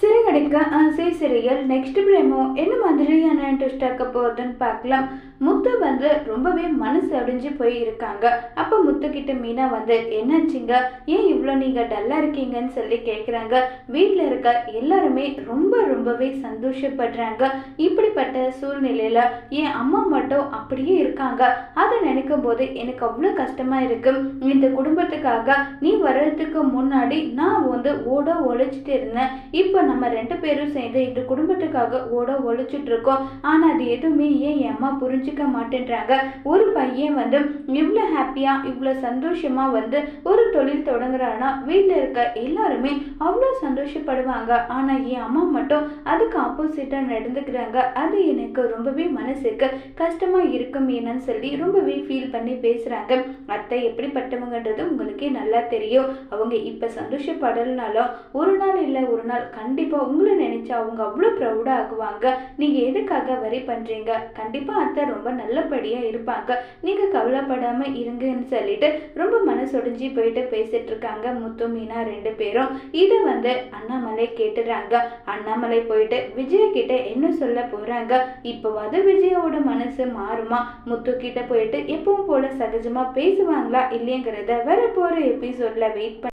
சிறு சிறகடிக்க ஆசை சிறியல் நெக்ஸ்ட் பிரேமோ என்ன மாதிரியான இன்ட்ரெஸ்ட் ஆக்க போகுதுன்னு பார்க்கலாம். முத்து வந்து ரொம்பவே மனசு அடிஞ்சு போய் இருக்காங்க அப்போ முத்து கிட்ட மீனா வந்து என்னாச்சுங்க? ஏன் இவ்வளோ நீங்கள் டல்லாக இருக்கீங்கன்னு சொல்லி கேட்குறாங்க வீட்டில் இருக்க எல்லாருமே ரொம்ப ரொம்பவே சந்தோஷப்படுறாங்க. இப்படிப்பட்ட சூழ்நிலையில் என் அம்மா மட்டும் அப்படியே இருக்காங்க. அதை நினைக்கும் போது எனக்கு அவ்வளோ கஷ்டமாக இருக்கும் இந்த குடும்பத்துக்காக நீ வர்றதுக்கு முன்னாடி நான் வந்து ஓட ஒழிச்சிட்டு இருந்தேன். இப்போ நம்ம ரெண்டு பேரும் சேர்ந்து இந்த குடும்பத்துக்காக ஓட ஒழிச்சிட்டு இருக்கோம். ஆனால் அது எதுவுமே ஏன் என் அம்மா புரிஞ்சுக்க மாட்டேன்றாங்க. ஒரு பையன் வந்து இவ்வளோ ஹாப்பியாக இவ்வளோ சந்தோஷமாக வந்து ஒரு தொழில் தொடங்குறான்னா வீட்டில் இருக்க எல்லாருமே அவ்வளோ சந்தோஷப்படுவாங்க. ஆனால் என் அம்மா மட்டும் அதுக்கு ஆப்போசிட்டாக நடந்துக்கிறாங்க. அது எனக்கு ரொம்பவே மனசுக்கு கஷ்டமாக இருக்கும் என்னன்னு சொல்லி ரொம்பவே ஃபீல் பண்ணி பேசுகிறாங்க அத்தை எப்படிப்பட்டவங்கன்றது உங்களுக்கே நல்லா தெரியும். அவங்க இப்போ சந்தோஷப்படலனாலும் ஒரு நாள் இல்லை ஒரு நாள் கண்டிப்பாக உங்களை நினைச்சா அவங்க அவ்வளோ ப்ரௌடாக ஆகுவாங்க. நீங்கள் எதுக்காக வரி பண்ணுறீங்க கண்டிப்பாக அத்தை ரொம்ப நல்லபடியாக இருப்பாங்க. நீங்கள் கவலைப்படாமல் இருங்கன்னு சொல்லிட்டு ரொம்ப மனசொடிஞ்சு போயிட்டு பேசிட்டு இருக்காங்க முத்து மீனா ரெண்டு பேரும். இதை வந்து அண்ணாமலை கேட்டுறாங்க. அண்ணாமலை போயிட்டு விஜய கிட்ட என்ன சொல்ல போறாங்க? இப்போவாது விஜயோட மனசு மாறுமா? முத்து கிட்ட போயிட்டு எப்பவும் போல சகஜமாக பேசுவாங்களா இல்லைங்கிறத வர போகிற எபிசோட்ல வெயிட் பண்ணி.